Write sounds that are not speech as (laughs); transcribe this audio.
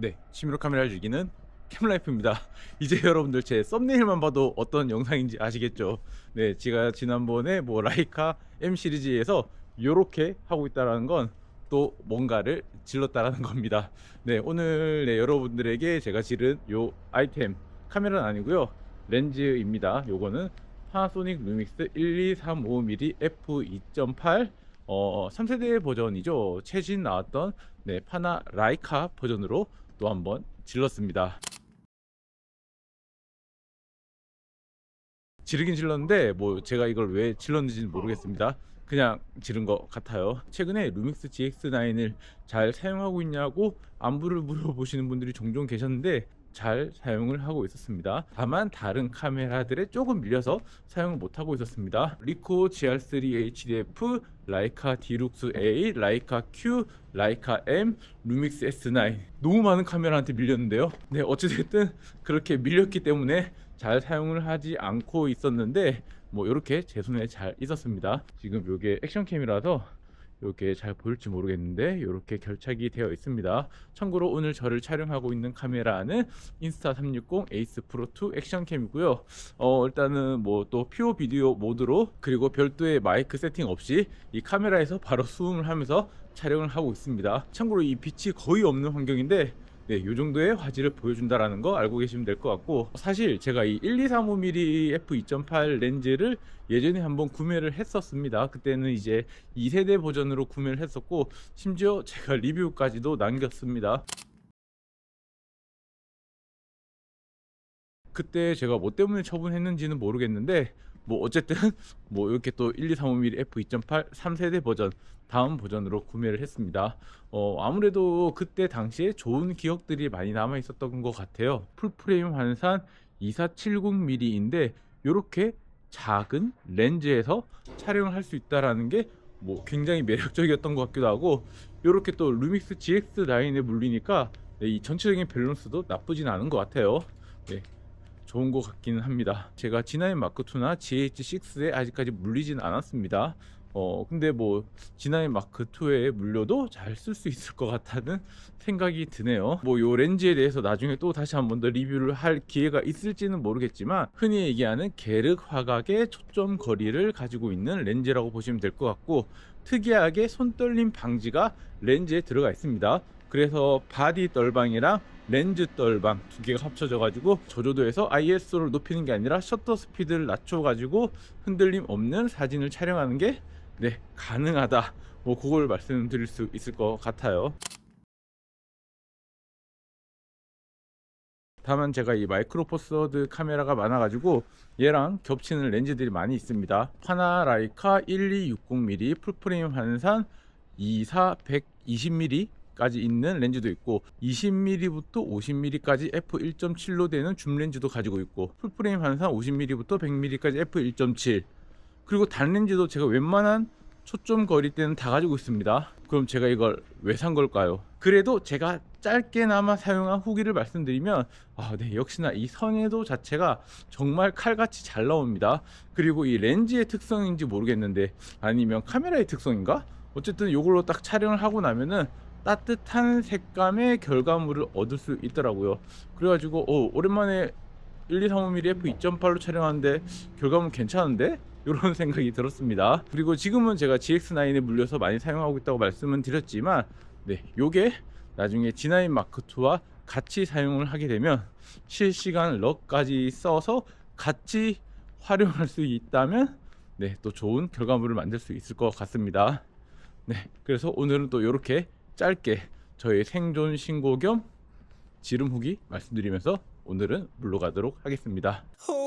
네, 취미로 카메라를 즐기는 캠라이프입니다. (laughs) 이제 여러분들 제 썸네일만 봐도 어떤 영상인지 아시겠죠? 네, 제가 지난번에 뭐 라이카 M 시리즈에서 이렇게 하고 있다라는 건 또 뭔가를 질렀다라는 (laughs) 겁니다. 네, 오늘 네, 여러분들에게 제가 지른 요 아이템 카메라는 아니고요. 렌즈입니다. 요거는 파나소닉 루믹스 1235mm f2.8 어, 3세대 버전이죠. 최신 나왔던 네, 파나 라이카 버전으로 또 한 번 질렀습니다. 지르긴 질렀는데 뭐 제가 이걸 왜 질렀는지는 모르겠습니다. 그냥 지른 것 같아요. 최근에 루믹스 GX9을 잘 사용하고 있냐고 안부를 물어보시는 분들이 종종 계셨는데 잘 사용을 하고 있었습니다. 다만 다른 카메라들에 조금 밀려서 사용을 못하고 있었습니다. 리코 GR3 HDF, 라이카 디룩스 A, 라이카 Q, 라이카 M, 루믹스 S9 너무 많은 카메라한테 밀렸는데요. 네 어찌됐든 그렇게 밀렸기 때문에 잘 사용을 하지 않고 있었는데 뭐 이렇게 제 손에 잘 있었습니다. 지금 이게 액션캠이라서 이렇게 잘 보일지 모르겠는데 이렇게 결착이 되어 있습니다. 참고로 오늘 저를 촬영하고 있는 카메라는 인스타 360 에이스 프로 2 액션캠이고요. 어 일단은 뭐 또 퓨어 비디오 모드로 그리고 별도의 마이크 세팅 없이 이 카메라에서 바로 수음을 하면서 촬영을 하고 있습니다. 참고로 이 빛이 거의 없는 환경인데 네, 이 정도의 화질을 보여준다라는 거 알고 계시면 될 것 같고 사실 제가 이 1235mm f2.8 렌즈를 예전에 한번 구매를 했었습니다. 그때는 이제 2세대 버전으로 구매를 했었고 심지어 제가 리뷰까지도 남겼습니다. 그때 제가 뭐 때문에 처분했는지는 모르겠는데 뭐 어쨌든 (laughs) 뭐 이렇게 또 1235mm f2.8 3세대 버전 다음 버전으로 구매를 했습니다. 어 아무래도 그때 당시에 좋은 기억들이 많이 남아 있었던 것 같아요. 풀프레임 환산 2470mm인데 이렇게 작은 렌즈에서 촬영을 할 수 있다라는 게 뭐 굉장히 매력적이었던 것 같기도 하고 이렇게 또 루믹스 GX 라인에 물리니까 네, 이 전체적인 밸런스도 나쁘진 않은 것 같아요. 네, 좋은 것 같기는 합니다. 제가 G9 마크2나 GH6에 아직까지 물리진 않았습니다. 어 근데 뭐 G9 마크2에 물려도 잘 쓸 수 있을 것 같다는 생각이 드네요. 뭐 요 렌즈에 대해서 나중에 또 다시 한 번 더 리뷰를 할 기회가 있을지는 모르겠지만 흔히 얘기하는 계륵 화각의 초점 거리를 가지고 있는 렌즈라고 보시면 될 것 같고 특이하게 손떨림 방지가 렌즈에 들어가 있습니다. 그래서 바디 떨방이랑 렌즈 떨방 두 개가 합쳐져 가지고 저조도에서 ISO를 높이는 게 아니라 셔터 스피드를 낮춰 가지고 흔들림 없는 사진을 촬영하는 게 네, 가능하다. 뭐 그걸 말씀드릴 수 있을 것 같아요. 다만 제가 이 마이크로 포스워드 카메라가 많아가지고 얘랑 겹치는 렌즈들이 많이 있습니다. 파나 라이카 1260mm 풀프레임 환산 24 120mm 까지 있는 렌즈도 있고 20mm부터 50mm까지 f1.7로 되는 줌 렌즈도 가지고 있고 풀프레임 환산 50mm부터 100mm까지 f1.7 그리고 단 렌즈도 제가 웬만한 초점 거리 때는 다 가지고 있습니다. 그럼 제가 이걸 왜 산 걸까요? 그래도 제가 짧게나마 사용한 후기를 말씀드리면 아, 네, 역시나 이 선회도 자체가 정말 칼같이 잘 나옵니다. 그리고 이 렌즈의 특성인지 모르겠는데 아니면 카메라의 특성인가? 어쨌든 이걸로 딱 촬영을 하고 나면은 따뜻한 색감의 결과물을 얻을 수 있더라고요. 그래가지고 오, 오랜만에 1235mm f2.8로 촬영하는데 결과물 괜찮은데? 이런 (laughs) 생각이 들었습니다. 그리고 지금은 제가 GX9에 물려서 많이 사용하고 있다고 말씀은 드렸지만 네, 요게 나중에 G9 마크2와 같이 사용을 하게 되면 실시간 럭까지 써서 같이 활용할 수 있다면 네, 또 좋은 결과물을 만들 수 있을 것 같습니다. 네, 그래서 오늘은 또 이렇게 짧게 저의 생존 신고 겸 지름 후기 말씀드리면서 오늘은 물러가도록 하겠습니다. Oh,